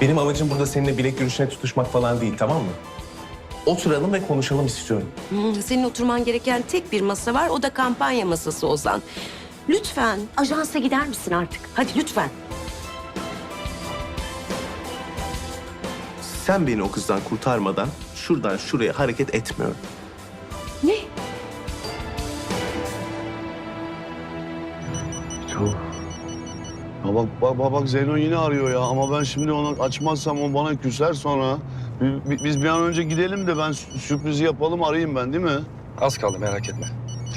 Benim amacım burada seninle bilek yürüyüşüne tutuşmak falan değil tamam mı? Oturalım ve konuşalım istiyorum. Hmm, Senin oturman gereken tek bir masa var. O da kampanya masası Ozan. Lütfen ajansa gider misin artık? Hadi lütfen. Sen beni o kızdan kurtarmadan şuradan şuraya hareket etmiyorum. Ne? Bak, bak, bak, bak Zeyno yine arıyor ya ama ben şimdi onu açmazsam o bana küser sonra. Bi- bi- Biz bir an önce gidelim de ben sü- sürprizi yapalım arayayım ben değil mi? Az kaldı merak etme.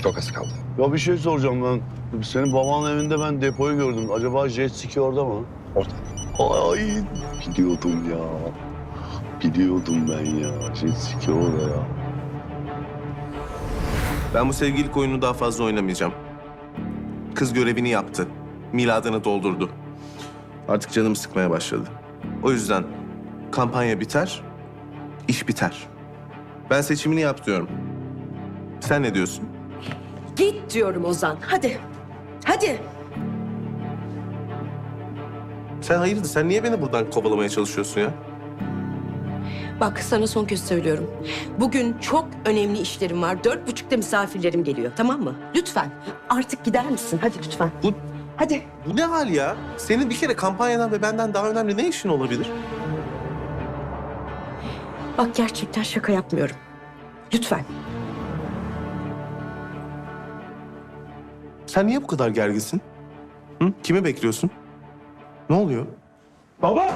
Çok az kaldı. Ya bir şey soracağım ben. Senin babanın evinde ben depoyu gördüm. Acaba jet ski orada mı? Orada. Ay biliyordum ya. Biliyordum ben ya. Jet ski orada ya. Ben bu sevgililik oyununu daha fazla oynamayacağım. Kız görevini yaptı. Miladını doldurdu. Artık canımı sıkmaya başladı. O yüzden kampanya biter, iş biter. Ben seçimini yap diyorum. Sen ne diyorsun? Git diyorum Ozan. Hadi. Hadi. Sen hayırdır? Sen niye beni buradan kovalamaya çalışıyorsun ya? Bak sana son kez söylüyorum. Bugün çok önemli işlerim var. Dört buçukta misafirlerim geliyor tamam mı? Lütfen artık gider misin? Hadi lütfen. Bu, Hadi. bu ne hal ya? Senin bir kere kampanyadan ve benden daha önemli ne işin olabilir? Bak gerçekten şaka yapmıyorum. Lütfen. Sen niye bu kadar gerginsin? Hı? Kimi bekliyorsun? Ne oluyor? Baba!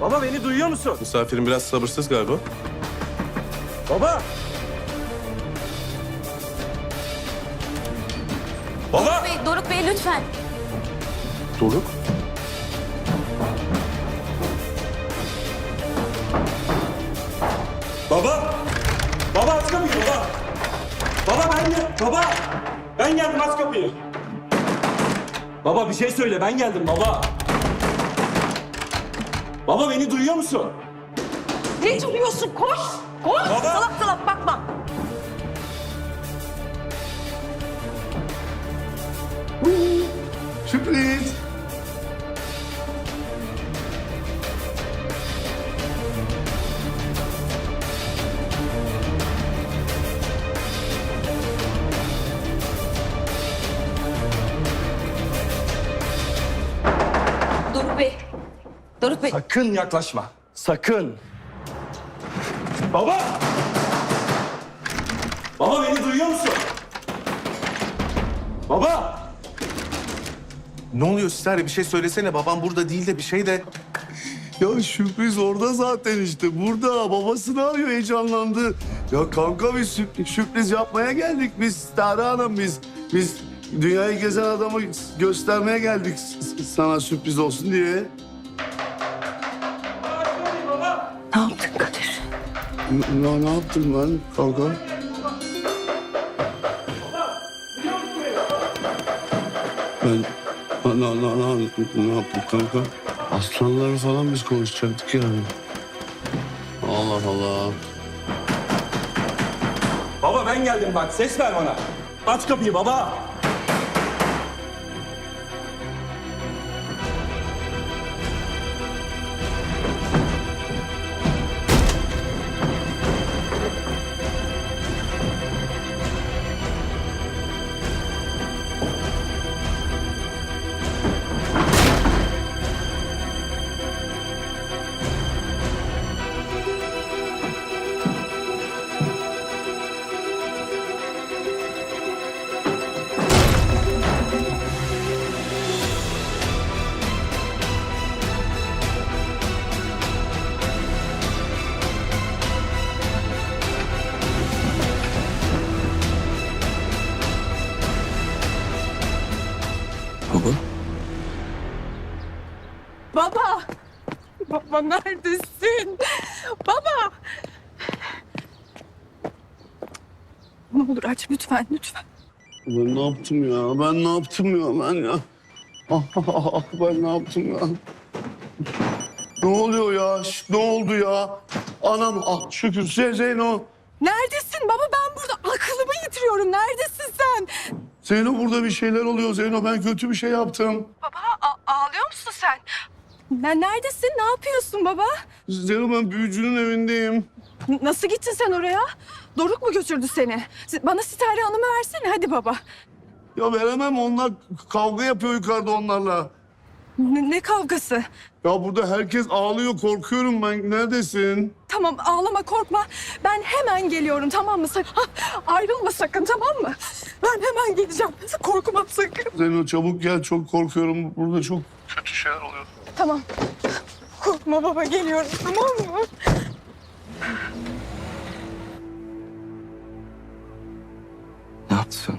Baba beni duyuyor musun? Misafirin biraz sabırsız galiba. Baba! Baba! Bey, lütfen. Doruk. Baba! Baba aç kapıyı baba! Baba ben gel... Baba! Ben geldim aç kapıyı. Baba bir şey söyle ben geldim baba. Baba beni duyuyor musun? Ne duruyorsun? Koş. Koş. Baba! Salak salak bakma. Sürpriz. Doruk Bey. Doruk Bey. Sakın yaklaşma. Sakın. Baba! Baba beni duyuyor musun? Baba! Ne oluyor sizler? Bir şey söylesene. Babam burada değil de bir şey de... Ya sürpriz orada zaten işte. Burada babasını arıyor heyecanlandı. Ya kanka biz sürpriz, sürpriz yapmaya geldik biz. Tarık Hanım biz. Biz dünyayı gezen adamı göstermeye geldik s- sana sürpriz olsun diye. Ne yaptın Kadir? Ne, ne yaptım ben kanka? Ben ne, ne, ne, ne, yaptım kanka? Aslanları falan biz konuşacaktık yani. Allah Allah. Baba ben geldim bak ses ver bana. Aç kapıyı. Baba? Baba neredesin? Baba! Ne olur aç lütfen, lütfen. Ben ne yaptım ya? Ben ne yaptım ya? Ben ya. Ah, ah, ah, ah, ben ne yaptım ya? Ne oluyor ya? Şş, ne oldu ya? Anam ah şükür Ze- Zeyno. Neredesin baba? Ben burada aklımı yitiriyorum. Neredesin sen? Zeyno burada bir şeyler oluyor Zeyno. Ben kötü bir şey yaptım. Baba a- ağlıyor musun sen? Ne, neredesin? Ne yapıyorsun baba? Canım ben büyücünün evindeyim. Nasıl gittin sen oraya? Doruk mu götürdü seni? Bana Sitare Hanım'ı versene hadi baba. Ya veremem onlar kavga yapıyor yukarıda onlarla. N- ne kavgası? Ya burada herkes ağlıyor korkuyorum ben. Neredesin? Tamam ağlama korkma. Ben hemen geliyorum tamam mı? Sakın ha, ayrılma sakın tamam mı? Ben hemen geleceğim. Korkma sakın. Zeyno çabuk gel çok korkuyorum. Burada çok kötü şeyler oluyor. Tamam. Korkma baba geliyorum tamam mı? Ne yaptı sana?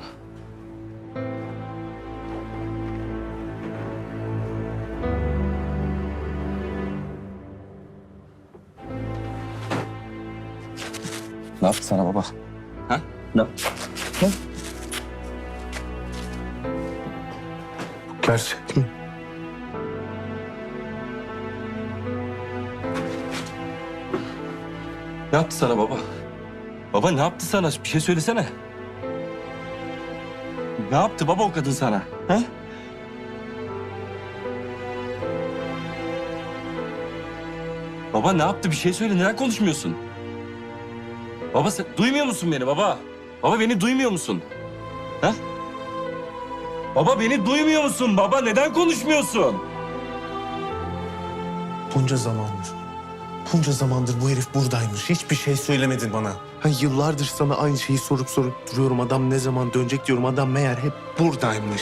Ne yaptı sana baba? Ha? Ne? Gerçek mi? Ne yaptı sana baba? Baba ne yaptı sana? Bir şey söylesene. Ne yaptı baba o kadın sana? Ha? Baba ne yaptı? Bir şey söyle. Neden konuşmuyorsun? Baba sen duymuyor musun beni baba? Baba beni duymuyor musun? Ha? Baba beni duymuyor musun? Baba neden konuşmuyorsun? Bunca zamandır. Bunca zamandır bu herif buradaymış. Hiçbir şey söylemedin bana. Ha, yıllardır sana aynı şeyi sorup sorup duruyorum. Adam ne zaman dönecek diyorum. Adam meğer hep buradaymış.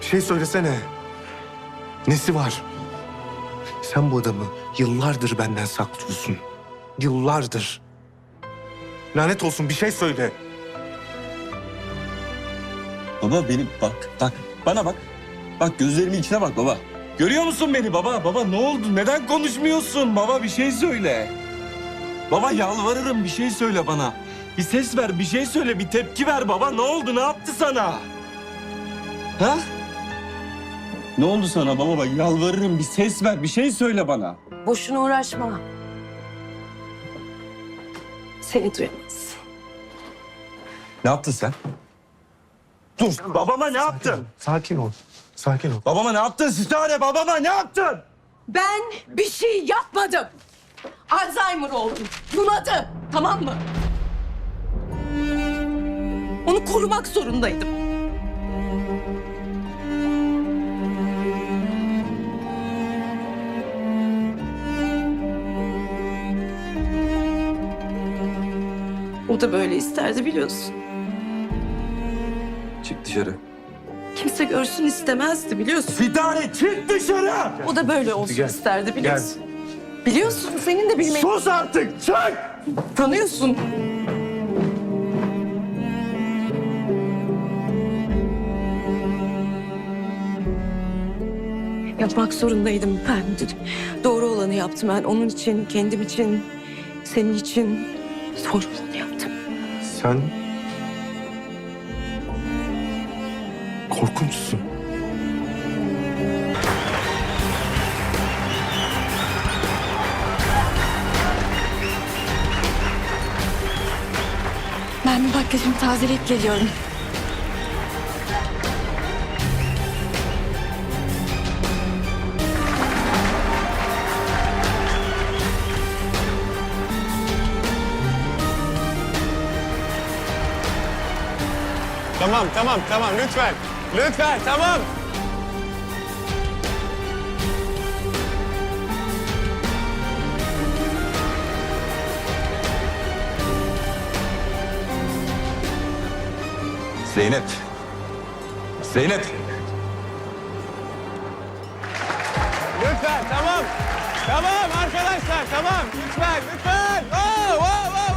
Bir şey söylesene. Nesi var? Sen bu adamı yıllardır benden saklıyorsun. Yıllardır. Lanet olsun bir şey söyle. Baba beni bak, bak bana bak. Bak gözlerimin içine bak baba. Görüyor musun beni baba? Baba ne oldu? Neden konuşmuyorsun? Baba bir şey söyle. Baba yalvarırım bir şey söyle bana. Bir ses ver, bir şey söyle, bir tepki ver baba. Ne oldu? Ne yaptı sana? Ha? Ne oldu sana baba? Bak yalvarırım bir ses ver, bir şey söyle bana. Boşuna uğraşma. Seni duyamaz. Ne yaptın sen? Dur. Babama ne yaptın? Sakin ol. Sakin ol. Babama ne yaptın Sitare? Babama ne yaptın? Ben bir şey yapmadım. Alzheimer oldum. Bunadı. Tamam mı? Onu korumak zorundaydım. O da böyle isterdi biliyorsun. Çık dışarı. Kimse görsün istemezdi biliyorsun. Fidare çık dışarı! O da böyle olsun Gel. isterdi biliyorsun. Biliyorsun senin de bilmeyi Sus artık çık! tanıyorsun. Yapmak zorundaydım ben. Doğru olanı yaptım ben. Onun için, kendim için, senin için doğru olanı yaptım. Sen... Korkunçsun. Ben bir makyajımı tazeleyip geliyorum. Tamam tamam tamam lütfen. Lütfen tamam. Zeynep. Zeynep. Lütfen tamam. Tamam arkadaşlar tamam. Lütfen lütfen. Oh, oh, oh,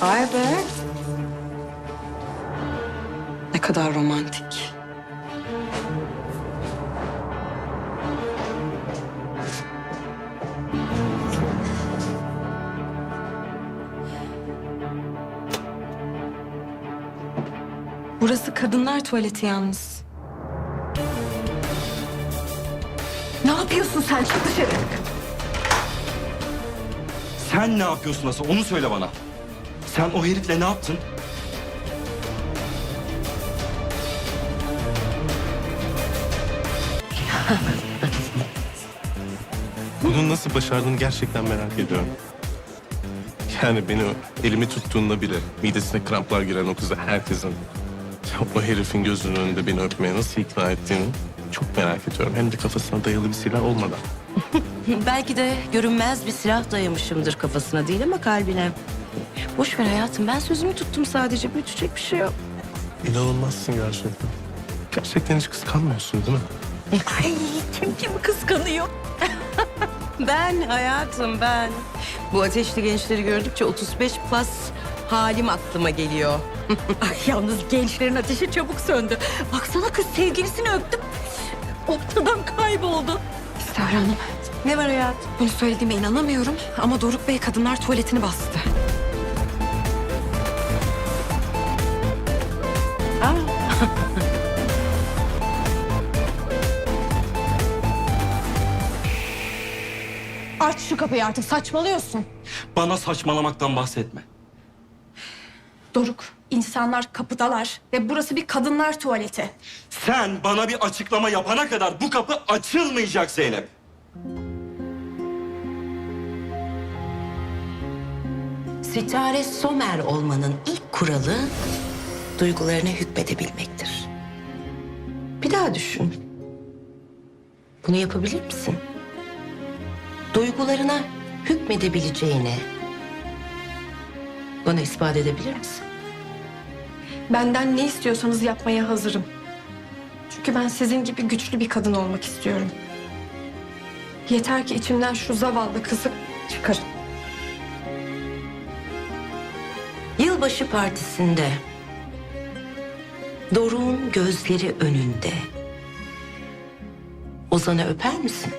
Vay be. Ne kadar romantik. Burası kadınlar tuvaleti yalnız. Ne yapıyorsun sen? Çık dışarı. Sen ne yapıyorsun asıl onu söyle bana. Sen o herifle ne yaptın? Bunu nasıl başardığını gerçekten merak ediyorum. Yani beni elimi tuttuğunda bile midesine kramplar giren o kızı herkesin o herifin gözünün önünde beni öpmeye nasıl ikna ettiğini çok merak ediyorum. Hem de kafasına dayalı bir silah olmadan. Belki de görünmez bir silah dayamışımdır kafasına değil ama kalbine. Boş ver hayatım ben sözümü tuttum sadece büyütecek bir şey yok. İnanılmazsın gerçekten. Gerçekten hiç kıskanmıyorsun değil mi? Ay kim kimi kıskanıyor? ben hayatım ben. Bu ateşli gençleri gördükçe 35 plus halim aklıma geliyor. Ay yalnız gençlerin ateşi çabuk söndü. Baksana kız sevgilisini öptüm. Ortadan kayboldu. Sahra Hanım, Ne var hayatım? bunu söylediğime inanamıyorum ama Doruk Bey kadınlar tuvaletini bastı. Şu kapıyı artık saçmalıyorsun. Bana saçmalamaktan bahsetme. Doruk, insanlar kapıdalar ve burası bir kadınlar tuvaleti. Sen bana bir açıklama yapana kadar bu kapı açılmayacak Zeynep. Sitare Somer olmanın ilk kuralı duygularına hükmedebilmektir. Bir daha düşün. Bunu yapabilir misin? Duygularına hükmedebileceğini bana ispat edebilir misin? Benden ne istiyorsanız yapmaya hazırım. Çünkü ben sizin gibi güçlü bir kadın olmak istiyorum. Yeter ki içimden şu zavallı kızı çıkarın. Yılbaşı partisinde Doruk'un gözleri önünde Ozan'ı öper misin?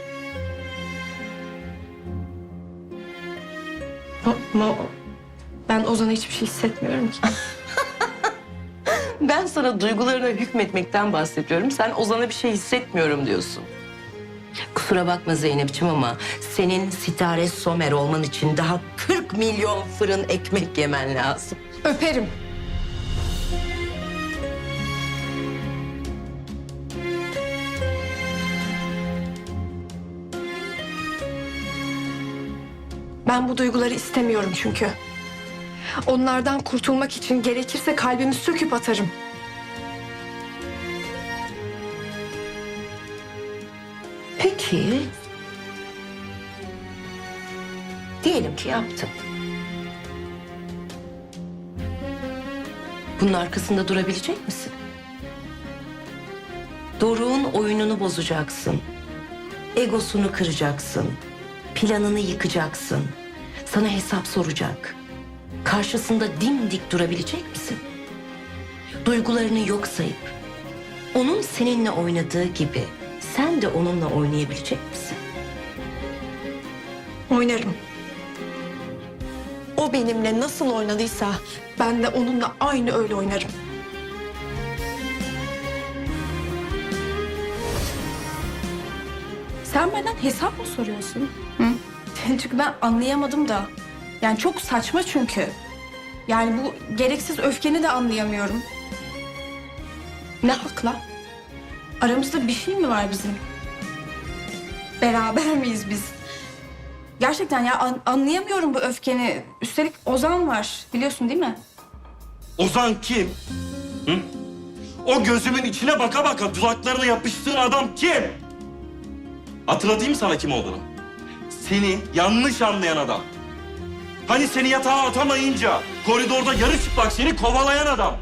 Ama ben Ozan'a hiçbir şey hissetmiyorum ki. Ben sana duygularına hükmetmekten bahsediyorum. Sen Ozan'a bir şey hissetmiyorum diyorsun. Kusura bakma Zeynep'ciğim ama senin Sitare Somer olman için daha 40 milyon fırın ekmek yemen lazım. Öperim. Ben bu duyguları istemiyorum çünkü. Onlardan kurtulmak için gerekirse kalbimi söküp atarım. Peki. Diyelim ki yaptın. Bunun arkasında durabilecek misin? Doruk'un oyununu bozacaksın. Egosunu kıracaksın. Planını yıkacaksın. Sana hesap soracak. Karşısında dimdik durabilecek misin? Duygularını yok sayıp onun seninle oynadığı gibi sen de onunla oynayabilecek misin? Oynarım. O benimle nasıl oynadıysa ben de onunla aynı öyle oynarım. Sen benden hesap mı soruyorsun? Hı? Çünkü ben anlayamadım da. Yani çok saçma çünkü. Yani bu gereksiz öfkeni de anlayamıyorum. Ne hakla? Aramızda bir şey mi var bizim? Beraber miyiz biz? Gerçekten ya an- anlayamıyorum bu öfkeni. Üstelik Ozan var biliyorsun değil mi? Ozan kim? Hı? O gözümün içine baka baka dudaklarına yapıştığın adam kim? Hatırlatayım sana kim olduğunu. Seni yanlış anlayan adam. Hani seni yatağa atamayınca koridorda yarı çıplak seni kovalayan adam.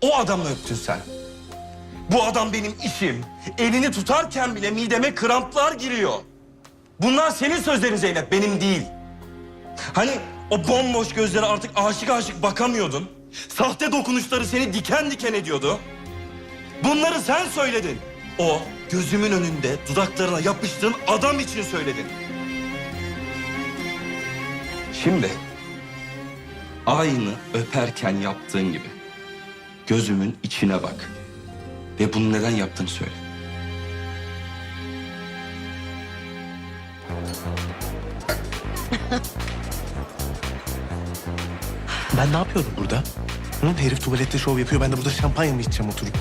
O adamı öptün sen. Bu adam benim işim. Elini tutarken bile mideme kramplar giriyor. Bunlar senin sözlerin Zeynep, benim değil. Hani o bomboş gözlere artık aşık aşık bakamıyordun. Sahte dokunuşları seni diken diken ediyordu. Bunları sen söyledin. O gözümün önünde dudaklarına yapıştığın adam için söyledin. Şimdi aynı öperken yaptığın gibi gözümün içine bak. Ve bunu neden yaptığını söyle. Ben ne yapıyordum burada? Hı? Herif tuvalette şov yapıyor. Ben de burada şampanya mı içeceğim oturup?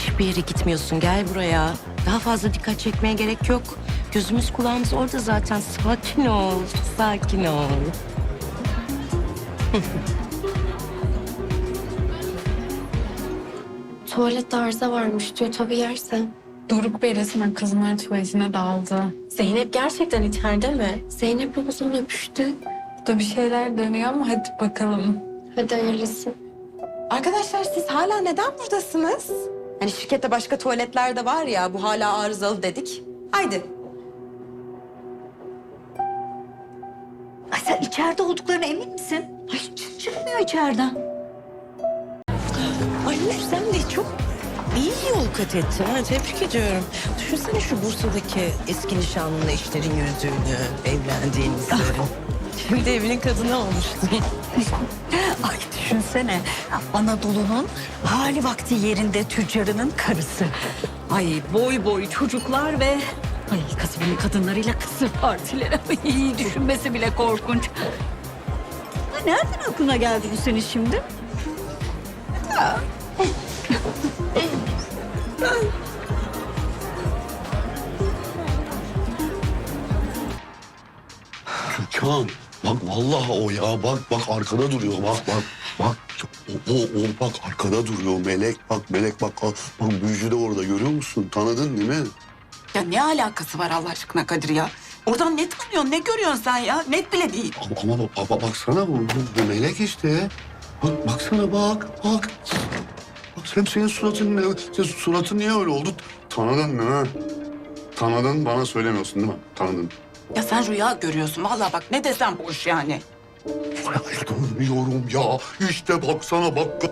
Hiçbir yere gitmiyorsun. Gel buraya. Daha fazla dikkat çekmeye gerek yok. Gözümüz kulağımız orada zaten. Sakin ol. Sakin ol. Tuvalette arıza varmış diyor tabii yersen. Doruk Bey resmen kızlar tuvaletine daldı. Zeynep gerçekten içeride mi? Zeynep'le uzun öpüştü. Burada bir şeyler dönüyor ama hadi bakalım. Hadi hayırlısı. Arkadaşlar siz hala neden buradasınız? Hani şirkette başka tuvaletler de var ya bu hala arızalı dedik. Haydi. Ay sen içeride olduklarına emin misin? Ay hiç çıkmıyor içeriden. Ay sen de çok iyi yol kat ettin. Ha, tebrik ediyorum. Düşünsene şu Bursa'daki eski nişanlınla işlerin yürüdüğünü, evlendiğinizi. Şimdi evinin kadını olmuştun. Ay düşünsene Anadolu'nun hali vakti yerinde tüccarının karısı. Ay boy boy çocuklar ve ay kasabın kadınlarıyla kısır partileri. Ay düşünmesi bile korkunç. Ya nereden aklına geldi bu senin şimdi? Türkan bak vallahi o ya bak bak arkada duruyor bak bak bak o, o, o bak arkada duruyor melek bak melek bak bak büyücü de orada görüyor musun tanıdın değil mi? Ya ne alakası var Allah aşkına Kadir ya? Oradan ne tanıyorsun, ne görüyorsun sen ya? Net bile değil. Ama, ama bak, bak- baksana bu, bu, bu melek işte. Bak baksana bak bak. Bak sen senin suratın ne? Senin suratın niye öyle oldu? Tanıdın değil mi? Tanıdın bana söylemiyorsun değil mi? Tanıdın. Ya sen rüya görüyorsun. Vallahi bak ne desem boş yani. Ay, Görmüyorum ya. İşte baksana bak.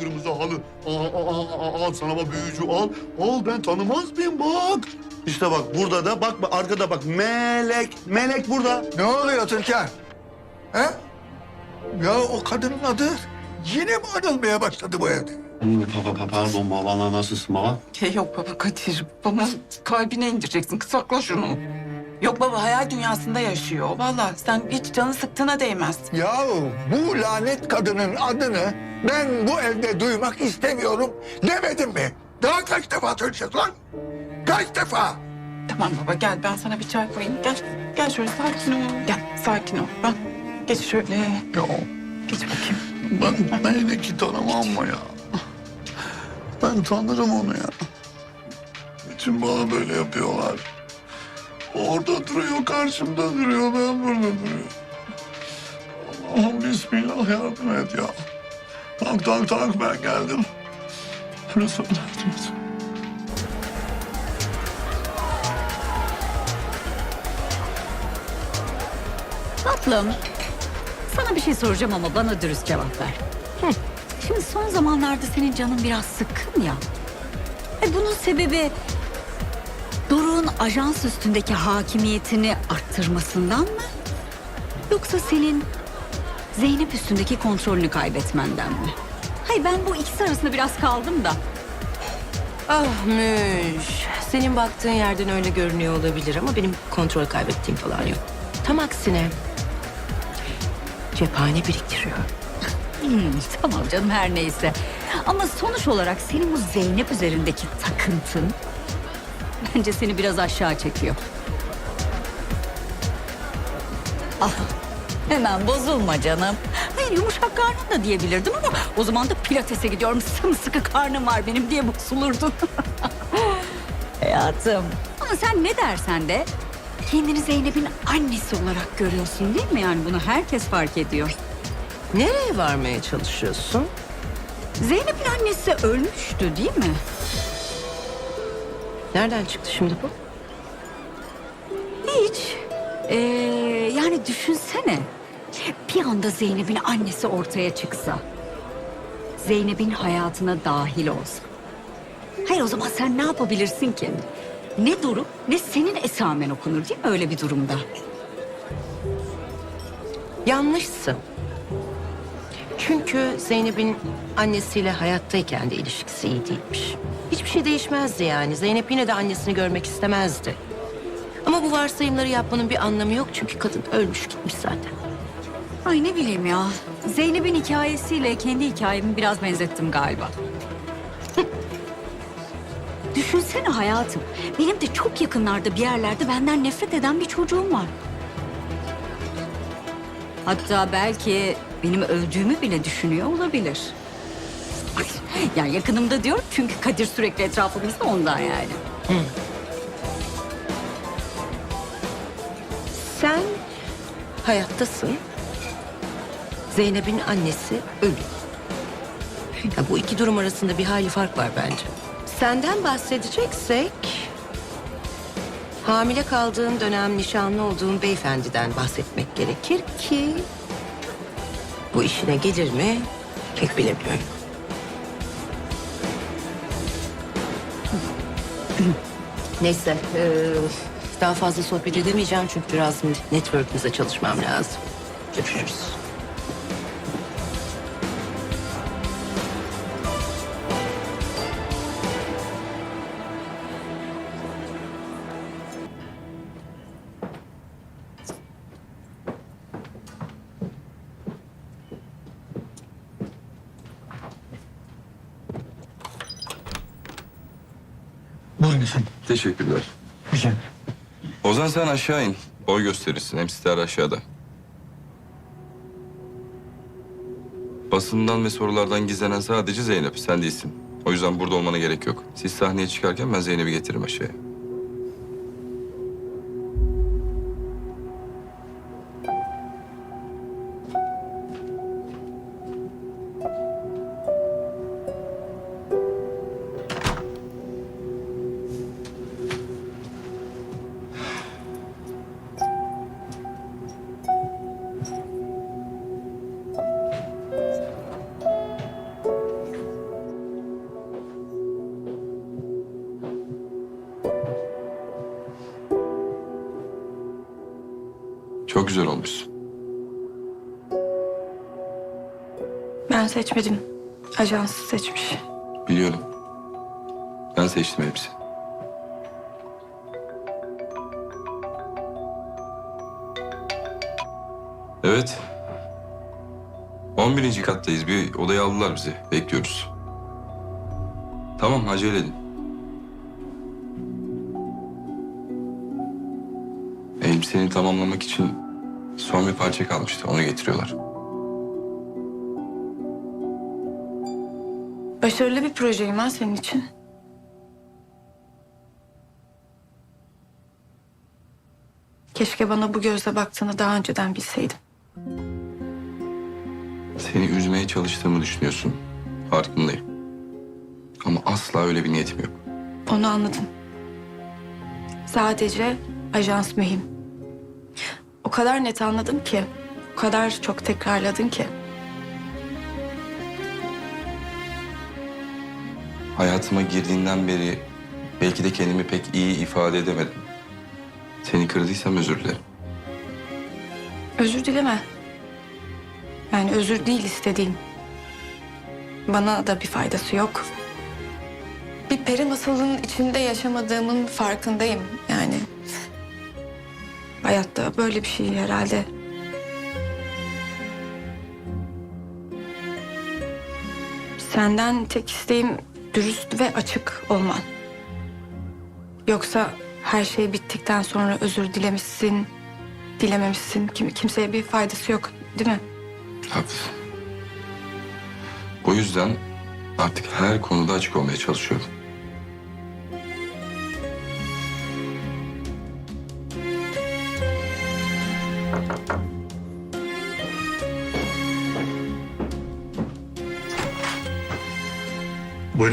Kırmızı halı. Al, al, al, al sana bak büyücü al. Al ben tanımaz mıyım bak. İşte bak burada da bak bak, arkada bak melek. Melek burada. Ne oluyor Türkan? He? Ya o kadının adı yine mi anılmaya başladı bu evde? Papa, pardon babana nasılsın baba? Ya yok baba Kadir. Baba kalbine indireceksin. Sakla şunu. Yok baba hayal dünyasında yaşıyor. Vallahi sen hiç canı sıktığına değmez. Yahu bu lanet kadının adını ben bu evde duymak istemiyorum demedim mi? Daha kaç defa söyleyeceğiz lan? Kaç defa? Tamam baba gel ben sana bir çay koyayım. Gel. Gel şöyle sakin ol. Gel sakin ol. Bak geç şöyle. Ya Geç bakayım. ben Melek'i tanımam mı ya? Ben tanırım onu ya. Niçin bana böyle yapıyorlar? Orada duruyor, karşımda duruyor, ben burada duruyorum. Allah'ım bismillah yardım et ya. Tak tak tak ben geldim. Lütfen yardım et. Tatlım. Sana bir şey soracağım ama bana dürüst cevap ver. Hı. Şimdi son zamanlarda senin canın biraz sıkkın ya. E bunun sebebi Doruk'un ajans üstündeki hakimiyetini arttırmasından mı? Yoksa senin Zeynep üstündeki kontrolünü kaybetmenden mi? Hayır ben bu ikisi arasında biraz kaldım da. Ah Müş. Senin baktığın yerden öyle görünüyor olabilir ama benim kontrol kaybettiğim falan yok. Tam aksine cephane biriktiriyor. Hmm, tamam canım her neyse. Ama sonuç olarak senin bu Zeynep üzerindeki takıntın bence seni biraz aşağı çekiyor. Ah, hemen bozulma canım. Hayır yumuşak karnın da diyebilirdim ama o zaman da pilatese gidiyorum. Sımsıkı karnım var benim diye bozulurdun. Hayatım. Ama sen ne dersen de kendini Zeynep'in annesi olarak görüyorsun değil mi? Yani bunu herkes fark ediyor. Nereye varmaya çalışıyorsun? Zeynep'in annesi ölmüştü değil mi? Nereden çıktı şimdi bu? Hiç. Ee, yani düşünsene. Bir anda Zeynep'in annesi ortaya çıksa. Zeynep'in hayatına dahil olsa. Hayır o zaman sen ne yapabilirsin ki? Ne durup ne senin esamen okunur değil mi öyle bir durumda? Yanlışsın. Çünkü Zeynep'in annesiyle hayattayken de ilişkisi iyi değilmiş. Hiçbir şey değişmezdi yani. Zeynep yine de annesini görmek istemezdi. Ama bu varsayımları yapmanın bir anlamı yok çünkü kadın ölmüş gitmiş zaten. Ay ne bileyim ya. Zeynep'in hikayesiyle kendi hikayemi biraz benzettim galiba. Düşünsene hayatım. Benim de çok yakınlarda bir yerlerde benden nefret eden bir çocuğum var. Hatta belki benim öldüğümü bile düşünüyor olabilir. Ay, yani yakınımda diyorum çünkü Kadir sürekli etrafımızda ondan yani. Sen hayattasın. Zeynep'in annesi ölü. Ya bu iki durum arasında bir hayli fark var bence. Senden bahsedeceksek... Hamile kaldığın dönem nişanlı olduğun beyefendiden bahsetmek gerekir ki... Bu işine gelir mi pek bilemiyorum. Neyse, eee, daha fazla sohbet edemeyeceğim çünkü biraz network'ümüze çalışmam lazım. Görüşürüz. Teşekkürler. Güzel. Ozan sen aşağı in. Boy gösterirsin. Hem star aşağıda. Basından ve sorulardan gizlenen sadece Zeynep. Sen değilsin. O yüzden burada olmana gerek yok. Siz sahneye çıkarken ben Zeynep'i getiririm aşağıya. Çok güzel olmuşsun. Ben seçmedim. Ajans seçmiş. Biliyorum. Ben seçtim hepsi. Evet. 11. kattayız. Bir odaya aldılar bizi. Bekliyoruz. Tamam acele edin. Elbiseni tamamlamak için son bir parça kalmıştı. Onu getiriyorlar. Başarılı bir projeyim ha senin için. Keşke bana bu gözle baktığını daha önceden bilseydim. Seni üzmeye çalıştığımı düşünüyorsun. Farkındayım. Ama asla öyle bir niyetim yok. Onu anladım. Sadece ajans mühim. O kadar net anladım ki, o kadar çok tekrarladın ki. Hayatıma girdiğinden beri belki de kendimi pek iyi ifade edemedim. Seni kırdıysam özür dilerim. Özür dileme. Yani özür değil istediğim. Bana da bir faydası yok. Bir peri masalının içinde yaşamadığımın farkındayım yani. Böyle bir şey herhalde. Senden tek isteğim dürüst ve açık olman. Yoksa her şey bittikten sonra özür dilemişsin, dilememişsin. Kim, kimseye bir faydası yok değil mi? Haklısın. O yüzden artık her konuda açık olmaya çalışıyorum.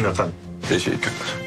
Efendim. Teşekkürler.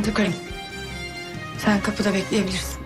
Ben takarım. Sen kapıda bekleyebilirsin.